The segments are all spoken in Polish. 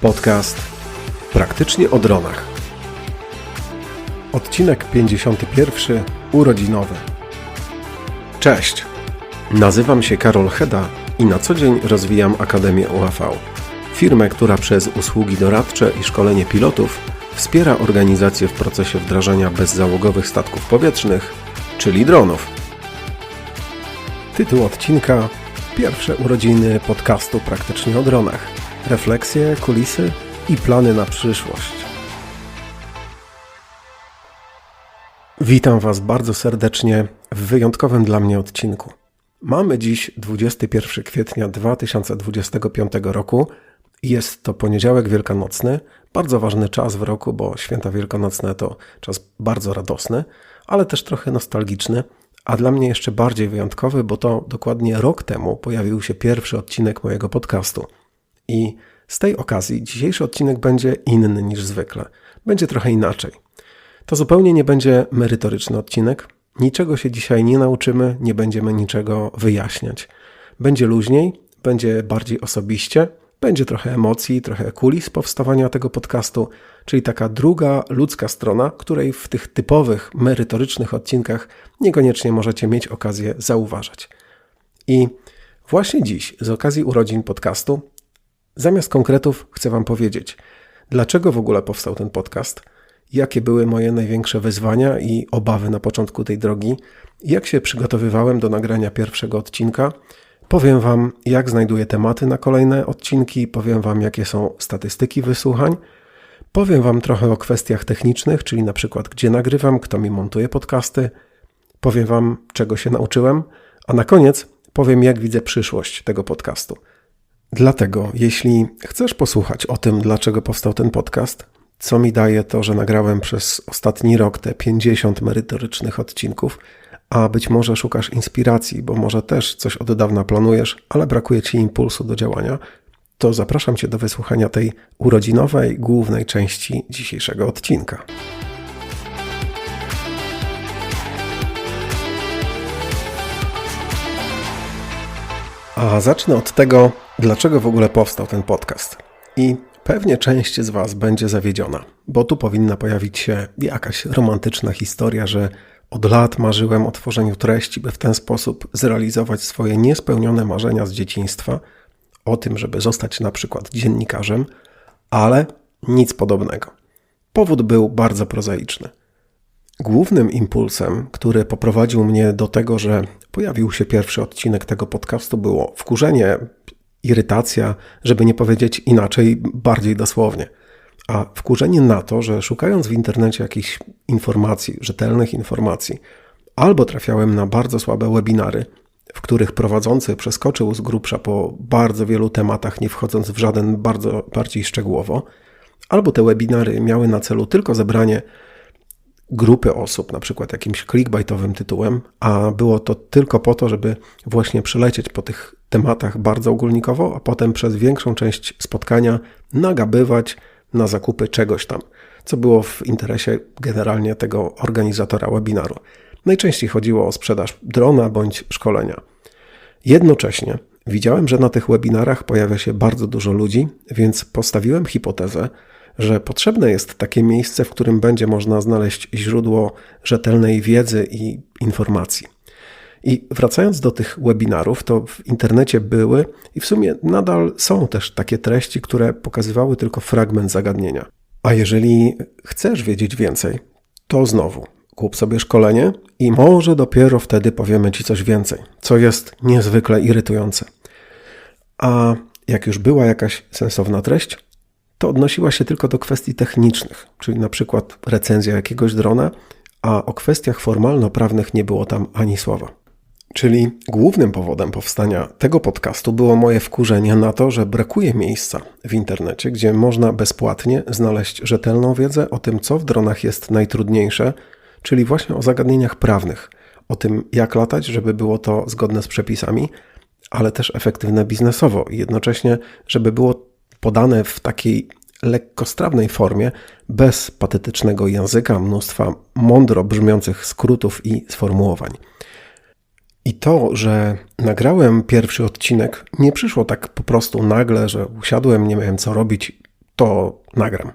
Podcast Praktycznie o dronach. Odcinek 51 urodzinowy. Cześć. Nazywam się Karol Heda i na co dzień rozwijam Akademię UAV. Firmę, która przez usługi doradcze i szkolenie pilotów wspiera organizację w procesie wdrażania bezzałogowych statków powietrznych, czyli dronów. Tytuł odcinka Pierwsze urodziny podcastu praktycznie o dronach. Refleksje, kulisy i plany na przyszłość. Witam Was bardzo serdecznie w wyjątkowym dla mnie odcinku. Mamy dziś 21 kwietnia 2025 roku. Jest to poniedziałek wielkanocny, bardzo ważny czas w roku, bo święta wielkanocne to czas bardzo radosny, ale też trochę nostalgiczny a dla mnie jeszcze bardziej wyjątkowy, bo to dokładnie rok temu pojawił się pierwszy odcinek mojego podcastu. I z tej okazji dzisiejszy odcinek będzie inny niż zwykle. Będzie trochę inaczej. To zupełnie nie będzie merytoryczny odcinek. Niczego się dzisiaj nie nauczymy, nie będziemy niczego wyjaśniać. Będzie luźniej, będzie bardziej osobiście, będzie trochę emocji, trochę kulis powstawania tego podcastu, czyli taka druga ludzka strona, której w tych typowych, merytorycznych odcinkach niekoniecznie możecie mieć okazję zauważać. I właśnie dziś, z okazji urodzin podcastu, zamiast konkretów chcę Wam powiedzieć, dlaczego w ogóle powstał ten podcast, jakie były moje największe wyzwania i obawy na początku tej drogi, jak się przygotowywałem do nagrania pierwszego odcinka. Powiem Wam, jak znajduję tematy na kolejne odcinki, powiem Wam, jakie są statystyki wysłuchań, powiem Wam trochę o kwestiach technicznych, czyli na przykład gdzie nagrywam, kto mi montuje podcasty, powiem Wam, czego się nauczyłem, a na koniec powiem, jak widzę przyszłość tego podcastu. Dlatego, jeśli chcesz posłuchać o tym, dlaczego powstał ten podcast, co mi daje to, że nagrałem przez ostatni rok te 50 merytorycznych odcinków, a być może szukasz inspiracji, bo może też coś od dawna planujesz, ale brakuje ci impulsu do działania, to zapraszam Cię do wysłuchania tej urodzinowej, głównej części dzisiejszego odcinka. A zacznę od tego, dlaczego w ogóle powstał ten podcast. I pewnie część z Was będzie zawiedziona, bo tu powinna pojawić się jakaś romantyczna historia, że od lat marzyłem o tworzeniu treści, by w ten sposób zrealizować swoje niespełnione marzenia z dzieciństwa, o tym, żeby zostać na przykład dziennikarzem, ale nic podobnego. Powód był bardzo prozaiczny. Głównym impulsem, który poprowadził mnie do tego, że pojawił się pierwszy odcinek tego podcastu, było wkurzenie, irytacja, żeby nie powiedzieć inaczej, bardziej dosłownie – a wkurzenie na to, że szukając w internecie jakichś informacji, rzetelnych informacji, albo trafiałem na bardzo słabe webinary, w których prowadzący przeskoczył z grubsza po bardzo wielu tematach, nie wchodząc w żaden bardzo bardziej szczegółowo, albo te webinary miały na celu tylko zebranie grupy osób, na przykład jakimś clickbaitowym tytułem, a było to tylko po to, żeby właśnie przelecieć po tych tematach bardzo ogólnikowo, a potem przez większą część spotkania nagabywać na zakupy czegoś tam, co było w interesie generalnie tego organizatora webinaru. Najczęściej chodziło o sprzedaż drona bądź szkolenia. Jednocześnie widziałem, że na tych webinarach pojawia się bardzo dużo ludzi, więc postawiłem hipotezę, że potrzebne jest takie miejsce, w którym będzie można znaleźć źródło rzetelnej wiedzy i informacji. I wracając do tych webinarów, to w internecie były i w sumie nadal są też takie treści, które pokazywały tylko fragment zagadnienia. A jeżeli chcesz wiedzieć więcej, to znowu kup sobie szkolenie i może dopiero wtedy powiemy ci coś więcej, co jest niezwykle irytujące. A jak już była jakaś sensowna treść, to odnosiła się tylko do kwestii technicznych, czyli na przykład recenzja jakiegoś drona, a o kwestiach formalno-prawnych nie było tam ani słowa. Czyli głównym powodem powstania tego podcastu było moje wkurzenie na to, że brakuje miejsca w internecie, gdzie można bezpłatnie znaleźć rzetelną wiedzę o tym, co w dronach jest najtrudniejsze, czyli właśnie o zagadnieniach prawnych, o tym, jak latać, żeby było to zgodne z przepisami, ale też efektywne biznesowo i jednocześnie, żeby było podane w takiej lekkostrawnej formie, bez patetycznego języka, mnóstwa mądro brzmiących skrótów i sformułowań. I to, że nagrałem pierwszy odcinek, nie przyszło tak po prostu nagle, że usiadłem, nie miałem co robić, to nagram.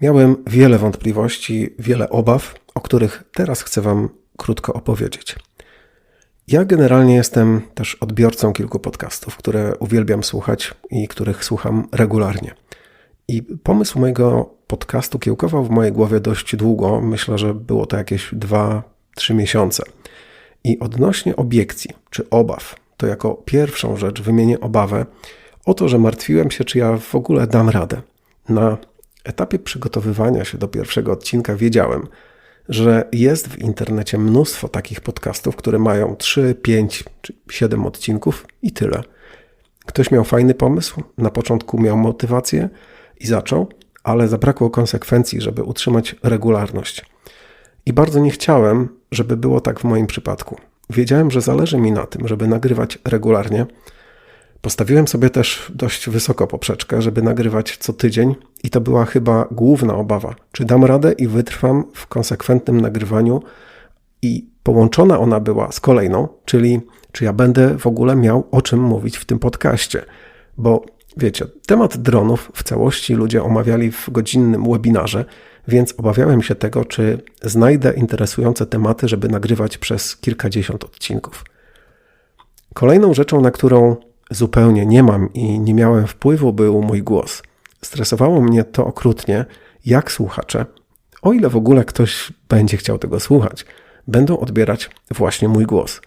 Miałem wiele wątpliwości, wiele obaw, o których teraz chcę Wam krótko opowiedzieć. Ja generalnie jestem też odbiorcą kilku podcastów, które uwielbiam słuchać i których słucham regularnie. I pomysł mojego podcastu kiełkował w mojej głowie dość długo. Myślę, że było to jakieś 2-3 miesiące. I odnośnie obiekcji czy obaw, to jako pierwszą rzecz wymienię obawę o to, że martwiłem się, czy ja w ogóle dam radę. Na etapie przygotowywania się do pierwszego odcinka wiedziałem, że jest w internecie mnóstwo takich podcastów, które mają 3, 5 czy 7 odcinków i tyle. Ktoś miał fajny pomysł, na początku miał motywację i zaczął, ale zabrakło konsekwencji, żeby utrzymać regularność. I bardzo nie chciałem, żeby było tak w moim przypadku. Wiedziałem, że zależy mi na tym, żeby nagrywać regularnie. Postawiłem sobie też dość wysoko poprzeczkę, żeby nagrywać co tydzień, i to była chyba główna obawa. Czy dam radę i wytrwam w konsekwentnym nagrywaniu? I połączona ona była z kolejną, czyli czy ja będę w ogóle miał o czym mówić w tym podcaście. Bo wiecie, temat dronów w całości ludzie omawiali w godzinnym webinarze, więc obawiałem się tego, czy znajdę interesujące tematy, żeby nagrywać przez kilkadziesiąt odcinków. Kolejną rzeczą, na którą zupełnie nie mam i nie miałem wpływu, był mój głos. Stresowało mnie to okrutnie, jak słuchacze, o ile w ogóle ktoś będzie chciał tego słuchać, będą odbierać właśnie mój głos.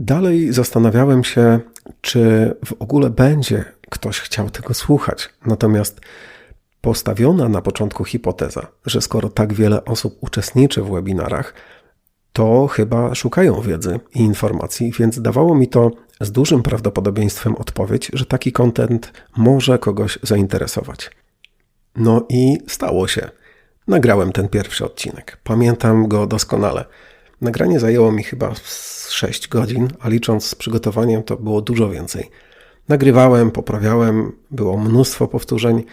Dalej zastanawiałem się, czy w ogóle będzie ktoś chciał tego słuchać. Natomiast postawiona na początku hipoteza, że skoro tak wiele osób uczestniczy w webinarach, to chyba szukają wiedzy i informacji, więc dawało mi to z dużym prawdopodobieństwem odpowiedź, że taki kontent może kogoś zainteresować. No i stało się. Nagrałem ten pierwszy odcinek. Pamiętam go doskonale. Nagranie zajęło mi chyba 6 godzin, a licząc z przygotowaniem to było dużo więcej. Nagrywałem, poprawiałem, było mnóstwo powtórzeń,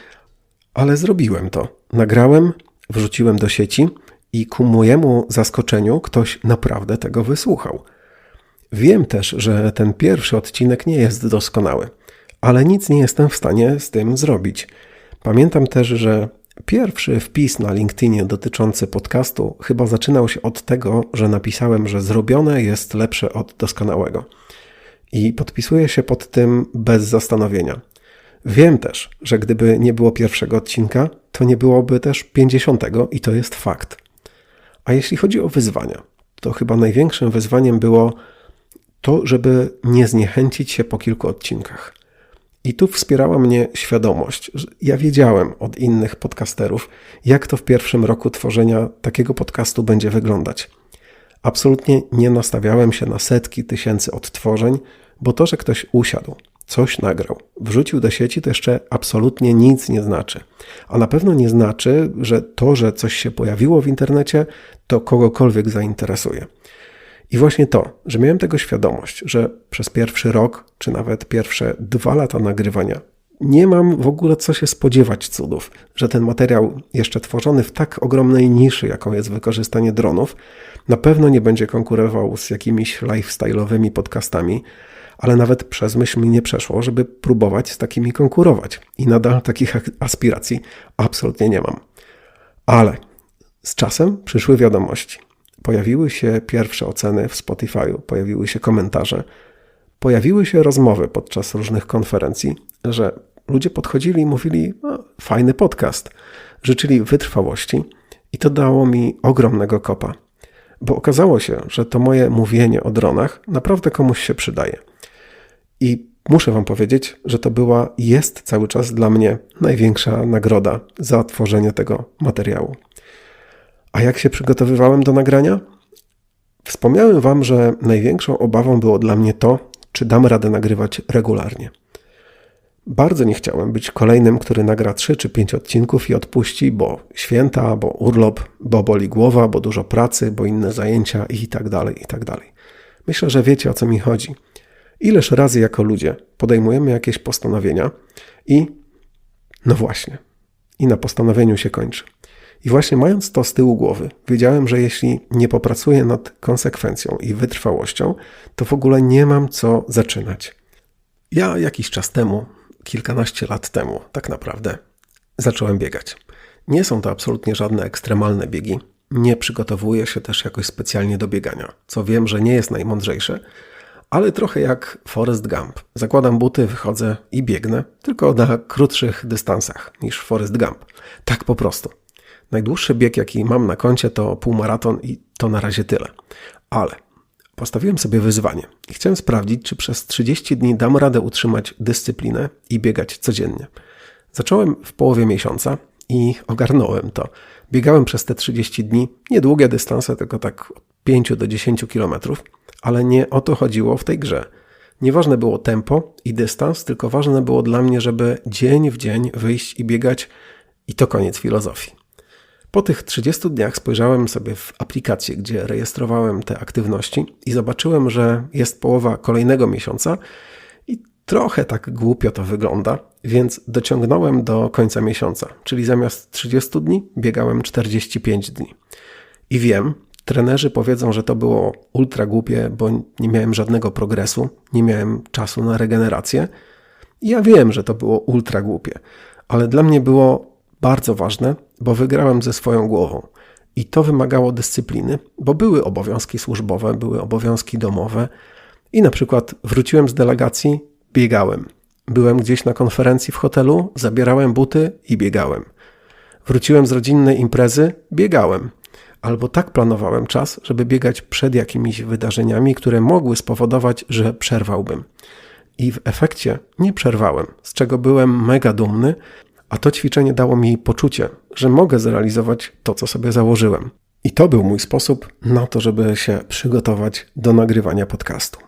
ale zrobiłem to. Nagrałem, wrzuciłem do sieci i ku mojemu zaskoczeniu ktoś naprawdę tego wysłuchał. Wiem też, że ten pierwszy odcinek nie jest doskonały, ale nic nie jestem w stanie z tym zrobić. Pamiętam też, że pierwszy wpis na LinkedInie dotyczący podcastu chyba zaczynał się od tego, że napisałem, że zrobione jest lepsze od doskonałego. I podpisuję się pod tym bez zastanowienia. Wiem też, że gdyby nie było pierwszego odcinka, to nie byłoby też pięćdziesiątego i to jest fakt. A jeśli chodzi o wyzwania, to chyba największym wyzwaniem było to, żeby nie zniechęcić się po kilku odcinkach. I tu wspierała mnie świadomość, że ja wiedziałem od innych podcasterów, jak to w pierwszym roku tworzenia takiego podcastu będzie wyglądać. Absolutnie nie nastawiałem się na setki tysięcy odtworzeń, bo to, że ktoś usiadł, coś nagrał, wrzucił do sieci, to jeszcze absolutnie nic nie znaczy. A na pewno nie znaczy, że to, że coś się pojawiło w internecie, to kogokolwiek zainteresuje. I właśnie to, że miałem tego świadomość, że przez pierwszy rok, czy nawet pierwsze dwa lata nagrywania, nie mam w ogóle co się spodziewać cudów, że ten materiał, jeszcze tworzony w tak ogromnej niszy, jaką jest wykorzystanie dronów, na pewno nie będzie konkurował z jakimiś lifestyle'owymi podcastami, ale nawet przez myśl mi nie przeszło, żeby próbować z takimi konkurować. I nadal takich aspiracji absolutnie nie mam. Ale z czasem przyszły wiadomości. Pojawiły się pierwsze oceny w Spotify'u, pojawiły się komentarze, pojawiły się rozmowy podczas różnych konferencji, że ludzie podchodzili i mówili: no, fajny podcast, życzyli wytrwałości, i to dało mi ogromnego kopa, bo okazało się, że to moje mówienie o dronach naprawdę komuś się przydaje. I muszę Wam powiedzieć, że to była jest cały czas dla mnie największa nagroda za tworzenie tego materiału. A jak się przygotowywałem do nagrania? Wspomniałem Wam, że największą obawą było dla mnie to, czy dam radę nagrywać regularnie. Bardzo nie chciałem być kolejnym, który nagra 3 czy 5 odcinków i odpuści, bo święta, bo urlop, bo boli głowa, bo dużo pracy, bo inne zajęcia i tak dalej, i tak dalej. Myślę, że wiecie o co mi chodzi. Ileż razy jako ludzie podejmujemy jakieś postanowienia i no właśnie, i na postanowieniu się kończy. I właśnie mając to z tyłu głowy, wiedziałem, że jeśli nie popracuję nad konsekwencją i wytrwałością, to w ogóle nie mam co zaczynać. Ja jakiś czas temu, kilkanaście lat temu, tak naprawdę, zacząłem biegać. Nie są to absolutnie żadne ekstremalne biegi. Nie przygotowuję się też jakoś specjalnie do biegania, co wiem, że nie jest najmądrzejsze, ale trochę jak Forrest Gump. Zakładam buty, wychodzę i biegnę, tylko na krótszych dystansach niż Forrest Gump. Tak po prostu. Najdłuższy bieg, jaki mam na koncie, to półmaraton i to na razie tyle. Ale postawiłem sobie wyzwanie i chciałem sprawdzić, czy przez 30 dni dam radę utrzymać dyscyplinę i biegać codziennie. Zacząłem w połowie miesiąca i ogarnąłem to. Biegałem przez te 30 dni niedługie dystanse, tylko tak od 5 do 10 kilometrów, ale nie o to chodziło w tej grze. Nieważne było tempo i dystans, tylko ważne było dla mnie, żeby dzień w dzień wyjść i biegać i to koniec filozofii. Po tych 30 dniach spojrzałem sobie w aplikację, gdzie rejestrowałem te aktywności i zobaczyłem, że jest połowa kolejnego miesiąca i trochę tak głupio to wygląda, więc dociągnąłem do końca miesiąca, czyli zamiast 30 dni biegałem 45 dni. I wiem, trenerzy powiedzą, że to było ultra głupie, bo nie miałem żadnego progresu, nie miałem czasu na regenerację. I ja wiem, że to było ultra głupie, ale dla mnie było bardzo ważne, bo wygrałem ze swoją głową. I to wymagało dyscypliny, bo były obowiązki służbowe, były obowiązki domowe. I na przykład wróciłem z delegacji, biegałem. Byłem gdzieś na konferencji w hotelu, zabierałem buty i biegałem. Wróciłem z rodzinnej imprezy, biegałem. Albo tak planowałem czas, żeby biegać przed jakimiś wydarzeniami, które mogły spowodować, że przerwałbym. I w efekcie nie przerwałem, z czego byłem mega dumny, a to ćwiczenie dało mi poczucie, że mogę zrealizować to, co sobie założyłem. I to był mój sposób na to, żeby się przygotować do nagrywania podcastu.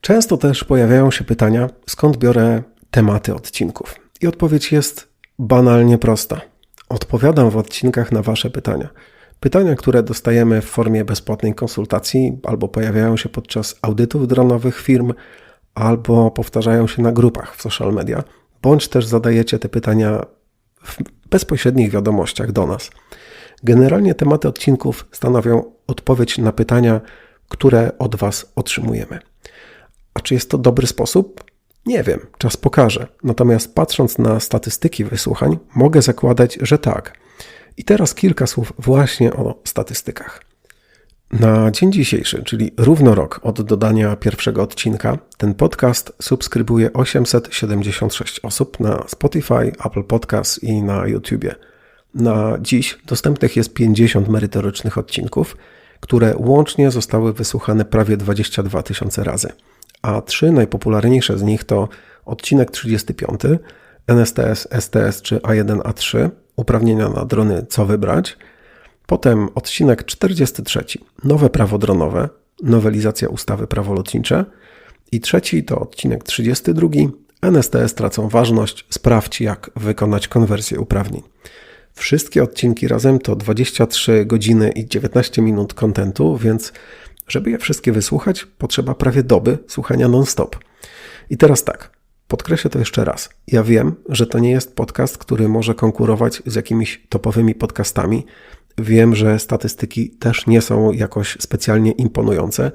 Często też pojawiają się pytania, skąd biorę tematy odcinków. I odpowiedź jest banalnie prosta. Odpowiadam w odcinkach na Wasze pytania. Pytania, które dostajemy w formie bezpłatnej konsultacji, albo pojawiają się podczas audytów dronowych firm, albo powtarzają się na grupach w social media, bądź też zadajecie te pytania w bezpośrednich wiadomościach do nas. Generalnie tematy odcinków stanowią odpowiedź na pytania, które od Was otrzymujemy. A czy jest to dobry sposób? Nie wiem, czas pokaże. Natomiast patrząc na statystyki wysłuchań, mogę zakładać, że tak. I teraz kilka słów właśnie o statystykach. Na dzień dzisiejszy, czyli równo rok od dodania pierwszego odcinka, ten podcast subskrybuje 876 osób na Spotify, Apple Podcast i na YouTubie. Na dziś dostępnych jest 50 merytorycznych odcinków, które łącznie zostały wysłuchane prawie 22 tysiące razy a trzy najpopularniejsze z nich to odcinek 35, NSTS, STS czy A1A3, uprawnienia na drony, co wybrać. Potem odcinek 43, nowe prawo dronowe, nowelizacja ustawy prawo lotnicze. I trzeci to odcinek 32, NSTS tracą ważność, sprawdź jak wykonać konwersję uprawnień. Wszystkie odcinki razem to 23 godziny i 19 minut kontentu, więc żeby je wszystkie wysłuchać, potrzeba prawie doby słuchania non-stop. I teraz tak, podkreślę to jeszcze raz. Ja wiem, że to nie jest podcast, który może konkurować z jakimiś topowymi podcastami. Wiem, że statystyki też nie są jakoś specjalnie imponujące,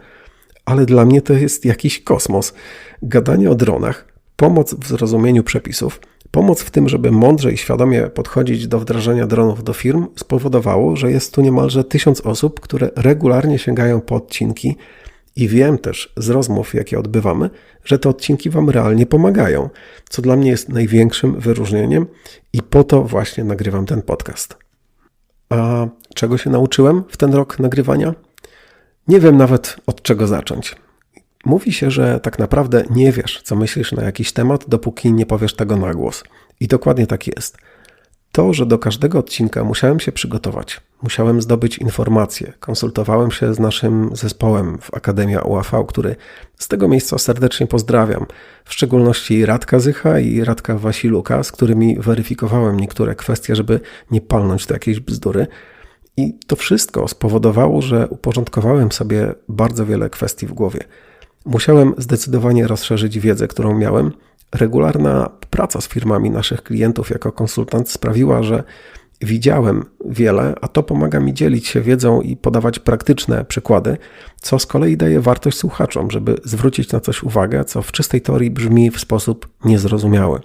ale dla mnie to jest jakiś kosmos. Gadanie o dronach, pomoc w zrozumieniu przepisów, Pomoc w tym, żeby mądrze i świadomie podchodzić do wdrażania dronów do firm, spowodowało, że jest tu niemalże tysiąc osób, które regularnie sięgają po odcinki i wiem też z rozmów, jakie odbywamy, że te odcinki Wam realnie pomagają, co dla mnie jest największym wyróżnieniem i po to właśnie nagrywam ten podcast. A czego się nauczyłem w ten rok nagrywania? Nie wiem nawet od czego zacząć. Mówi się, że tak naprawdę nie wiesz, co myślisz na jakiś temat, dopóki nie powiesz tego na głos. I dokładnie tak jest. To, że do każdego odcinka musiałem się przygotować, musiałem zdobyć informacje, konsultowałem się z naszym zespołem w Akademia UAV, który z tego miejsca serdecznie pozdrawiam, w szczególności Radka Zycha i Radka Wasiluka, z którymi weryfikowałem niektóre kwestie, żeby nie palnąć do jakiejś bzdury. I to wszystko spowodowało, że uporządkowałem sobie bardzo wiele kwestii w głowie. Musiałem zdecydowanie rozszerzyć wiedzę, którą miałem. Regularna praca z firmami naszych klientów jako konsultant sprawiła, że widziałem wiele, a to pomaga mi dzielić się wiedzą i podawać praktyczne przykłady, co z kolei daje wartość słuchaczom, żeby zwrócić na coś uwagę, co w czystej teorii brzmi w sposób niezrozumiały.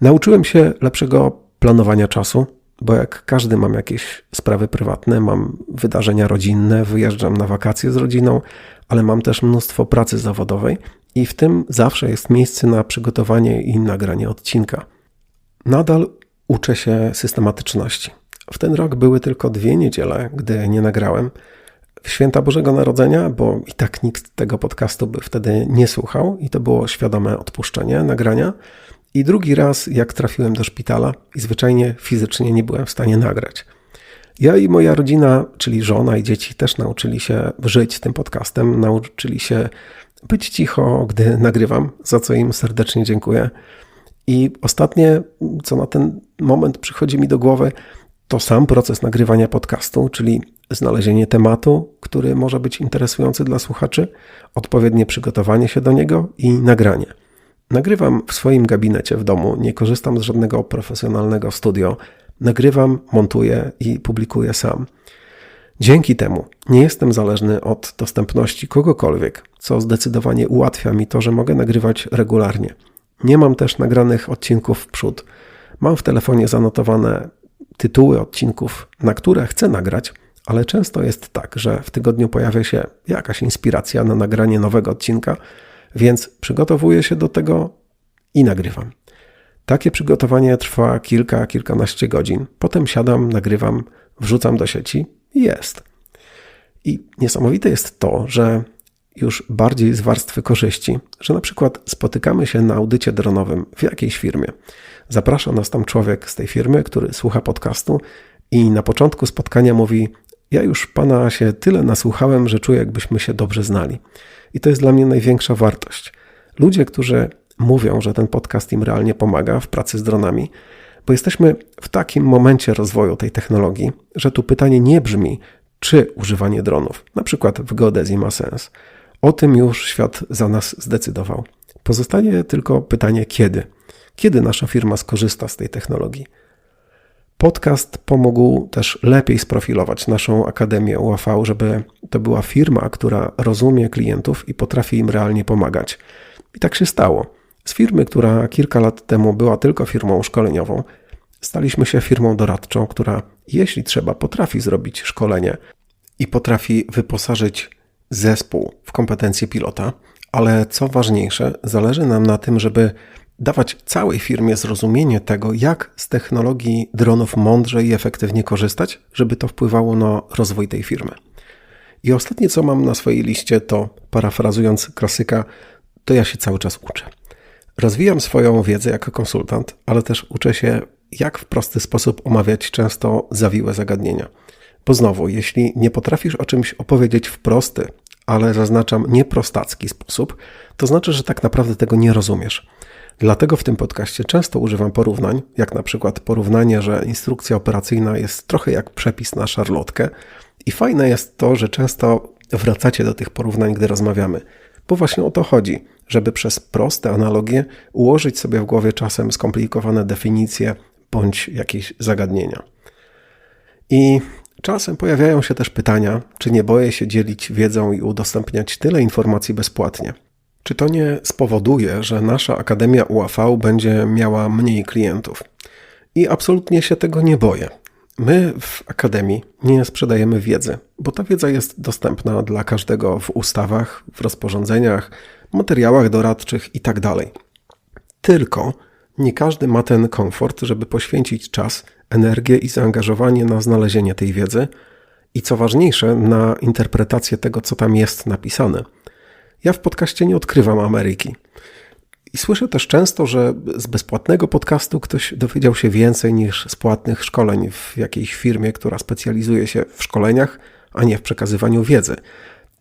Nauczyłem się lepszego planowania czasu, bo jak każdy mam jakieś sprawy prywatne, mam wydarzenia rodzinne, wyjeżdżam na wakacje z rodziną, ale mam też mnóstwo pracy zawodowej i w tym zawsze jest miejsce na przygotowanie i nagranie odcinka. Nadal uczę się systematyczności. W ten rok były tylko dwie niedziele, gdy nie nagrałem. W święta Bożego Narodzenia, bo i tak nikt tego podcastu by wtedy nie słuchał, i to było świadome odpuszczenie nagrania. I drugi raz, jak trafiłem do szpitala i zwyczajnie fizycznie nie byłem w stanie nagrać. Ja i moja rodzina, czyli żona i dzieci, też nauczyli się żyć tym podcastem, nauczyli się być cicho, gdy nagrywam, za co im serdecznie dziękuję. I ostatnie, co na ten moment przychodzi mi do głowy, to sam proces nagrywania podcastu, czyli znalezienie tematu, który może być interesujący dla słuchaczy, odpowiednie przygotowanie się do niego i nagranie. Nagrywam w swoim gabinecie w domu, nie korzystam z żadnego profesjonalnego studio. Nagrywam, montuję i publikuję sam. Dzięki temu nie jestem zależny od dostępności kogokolwiek, co zdecydowanie ułatwia mi to, że mogę nagrywać regularnie. Nie mam też nagranych odcinków w przód. Mam w telefonie zanotowane tytuły odcinków, na które chcę nagrać, ale często jest tak, że w tygodniu pojawia się jakaś inspiracja na nagranie nowego odcinka, więc przygotowuję się do tego i nagrywam. Takie przygotowanie trwa kilka, kilkanaście godzin. Potem siadam, nagrywam, wrzucam do sieci i jest. I niesamowite jest to, że już bardziej z warstwy korzyści, że na przykład spotykamy się na audycie dronowym w jakiejś firmie. Zaprasza nas tam człowiek z tej firmy, który słucha podcastu i na początku spotkania mówi: Ja już pana się tyle nasłuchałem, że czuję, jakbyśmy się dobrze znali. I to jest dla mnie największa wartość. Ludzie, którzy mówią, że ten podcast im realnie pomaga w pracy z dronami, bo jesteśmy w takim momencie rozwoju tej technologii, że tu pytanie nie brzmi, czy używanie dronów, na przykład w geodezji, ma sens. O tym już świat za nas zdecydował. Pozostaje tylko pytanie, kiedy? Kiedy nasza firma skorzysta z tej technologii? Podcast pomógł też lepiej sprofilować naszą Akademię UAV, żeby to była firma, która rozumie klientów i potrafi im realnie pomagać. I tak się stało. Z firmy, która kilka lat temu była tylko firmą szkoleniową, staliśmy się firmą doradczą, która, jeśli trzeba, potrafi zrobić szkolenie i potrafi wyposażyć zespół w kompetencje pilota, ale co ważniejsze, zależy nam na tym, żeby dawać całej firmie zrozumienie tego, jak z technologii dronów mądrze i efektywnie korzystać, żeby to wpływało na rozwój tej firmy. I ostatnie, co mam na swojej liście, to parafrazując klasyka, to ja się cały czas uczę. Rozwijam swoją wiedzę jako konsultant, ale też uczę się, jak w prosty sposób omawiać często zawiłe zagadnienia. Bo znowu, jeśli nie potrafisz o czymś opowiedzieć w prosty, ale zaznaczam nieprostacki sposób, to znaczy, że tak naprawdę tego nie rozumiesz. Dlatego w tym podcaście często używam porównań, jak na przykład porównanie, że instrukcja operacyjna jest trochę jak przepis na szarlotkę. I fajne jest to, że często wracacie do tych porównań, gdy rozmawiamy, bo właśnie o to chodzi, żeby przez proste analogie ułożyć sobie w głowie czasem skomplikowane definicje bądź jakieś zagadnienia. I czasem pojawiają się też pytania, czy nie boję się dzielić wiedzą i udostępniać tyle informacji bezpłatnie. Czy to nie spowoduje, że nasza Akademia UAV będzie miała mniej klientów? I absolutnie się tego nie boję. My w Akademii nie sprzedajemy wiedzy, bo ta wiedza jest dostępna dla każdego w ustawach, w rozporządzeniach, materiałach doradczych itd. Tak Tylko nie każdy ma ten komfort, żeby poświęcić czas, energię i zaangażowanie na znalezienie tej wiedzy i co ważniejsze, na interpretację tego, co tam jest napisane. Ja w podcaście nie odkrywam Ameryki. I słyszę też często, że z bezpłatnego podcastu ktoś dowiedział się więcej niż z płatnych szkoleń w jakiejś firmie, która specjalizuje się w szkoleniach, a nie w przekazywaniu wiedzy.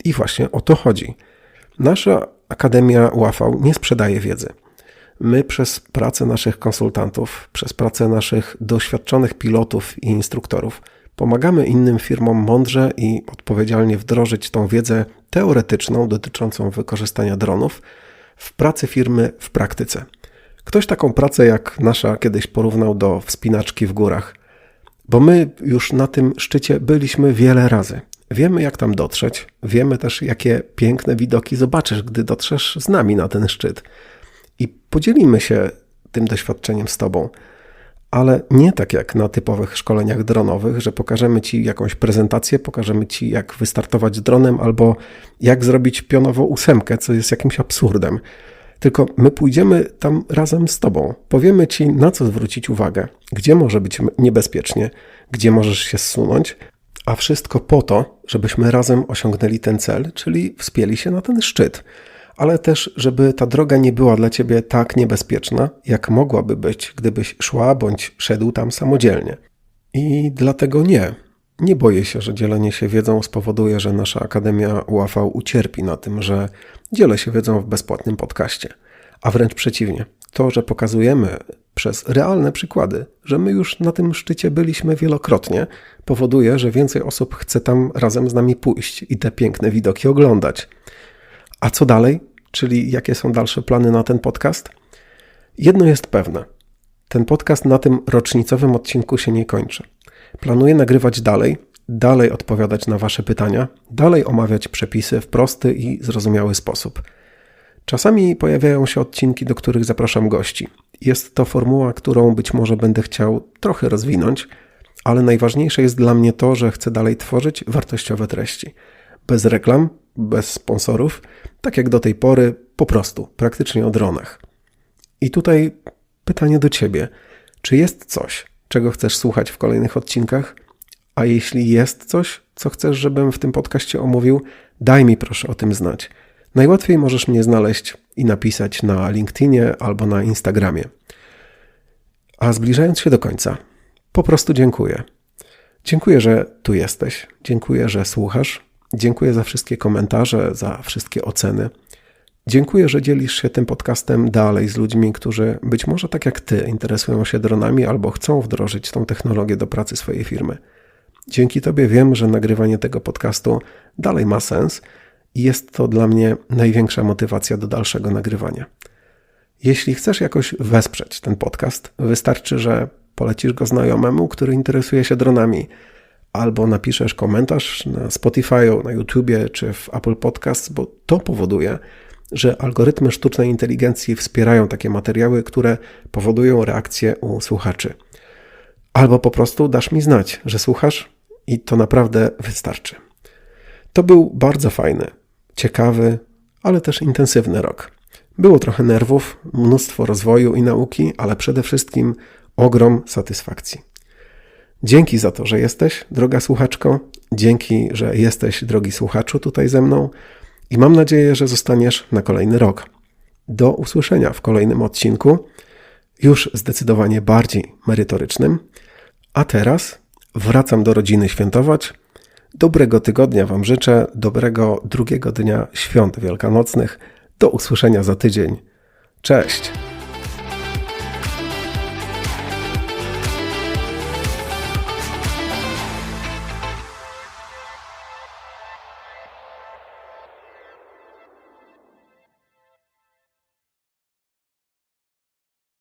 I właśnie o to chodzi. Nasza Akademia UAV nie sprzedaje wiedzy. My przez pracę naszych konsultantów, przez pracę naszych doświadczonych pilotów i instruktorów pomagamy innym firmom mądrze i odpowiedzialnie wdrożyć tą wiedzę teoretyczną dotyczącą wykorzystania dronów w pracy firmy w praktyce. Ktoś taką pracę jak nasza kiedyś porównał do wspinaczki w górach, bo my już na tym szczycie byliśmy wiele razy. Wiemy, jak tam dotrzeć, wiemy też, jakie piękne widoki zobaczysz, gdy dotrzesz z nami na ten szczyt. I podzielimy się tym doświadczeniem z Tobą. Ale nie tak jak na typowych szkoleniach dronowych, że pokażemy Ci jakąś prezentację, pokażemy Ci jak wystartować dronem albo jak zrobić pionowo ósemkę, co jest jakimś absurdem. Tylko my pójdziemy tam razem z Tobą. Powiemy Ci, na co zwrócić uwagę, gdzie może być niebezpiecznie, gdzie możesz się zsunąć, a wszystko po to, żebyśmy razem osiągnęli ten cel, czyli wspięli się na ten szczyt. Ale też, żeby ta droga nie była dla Ciebie tak niebezpieczna, jak mogłaby być, gdybyś szła bądź szedł tam samodzielnie. I dlatego nie. Nie boję się, że dzielenie się wiedzą spowoduje, że nasza Akademia UAV ucierpi na tym, że dzielę się wiedzą w bezpłatnym podcaście. A wręcz przeciwnie. To, że pokazujemy przez realne przykłady, że my już na tym szczycie byliśmy wielokrotnie, powoduje, że więcej osób chce tam razem z nami pójść i te piękne widoki oglądać. A co dalej? Czyli jakie są dalsze plany na ten podcast? Jedno jest pewne. Ten podcast na tym rocznicowym odcinku się nie kończy. Planuję nagrywać dalej, dalej odpowiadać na Wasze pytania, dalej omawiać przepisy w prosty i zrozumiały sposób. Czasami pojawiają się odcinki, do których zapraszam gości. Jest to formuła, którą być może będę chciał trochę rozwinąć, ale najważniejsze jest dla mnie to, że chcę dalej tworzyć wartościowe treści. Bez reklam, bez sponsorów, tak jak do tej pory, po prostu, praktycznie o dronach. I tutaj pytanie do Ciebie. Czy jest coś, czego chcesz słuchać w kolejnych odcinkach? A jeśli jest coś, co chcesz, żebym w tym podcaście omówił, daj mi proszę o tym znać. Najłatwiej możesz mnie znaleźć i napisać na LinkedInie albo na Instagramie. A zbliżając się do końca, po prostu dziękuję. Dziękuję, że tu jesteś. Dziękuję, że słuchasz. Dziękuję za wszystkie komentarze, za wszystkie oceny. Dziękuję, że dzielisz się tym podcastem dalej z ludźmi, którzy być może tak jak ty interesują się dronami albo chcą wdrożyć tą technologię do pracy swojej firmy. Dzięki Tobie wiem, że nagrywanie tego podcastu dalej ma sens i jest to dla mnie największa motywacja do dalszego nagrywania. Jeśli chcesz jakoś wesprzeć ten podcast, wystarczy, że polecisz go znajomemu, który interesuje się dronami, albo napiszesz komentarz na Spotify, na YouTubie czy w Apple Podcasts, bo to powoduje, że algorytmy sztucznej inteligencji wspierają takie materiały, które powodują reakcję u słuchaczy. Albo po prostu dasz mi znać, że słuchasz i to naprawdę wystarczy. To był bardzo fajny, ciekawy, ale też intensywny rok. Było trochę nerwów, mnóstwo rozwoju i nauki, ale przede wszystkim ogrom satysfakcji. Dzięki za to, że jesteś, droga słuchaczko. Dzięki, że jesteś, drogi słuchaczu, tutaj ze mną. I mam nadzieję, że zostaniesz na kolejny rok. Do usłyszenia w kolejnym odcinku, już zdecydowanie bardziej merytorycznym. A teraz wracam do rodziny świętować. Dobrego tygodnia Wam życzę, dobrego drugiego dnia świąt wielkanocnych. Do usłyszenia za tydzień. Cześć!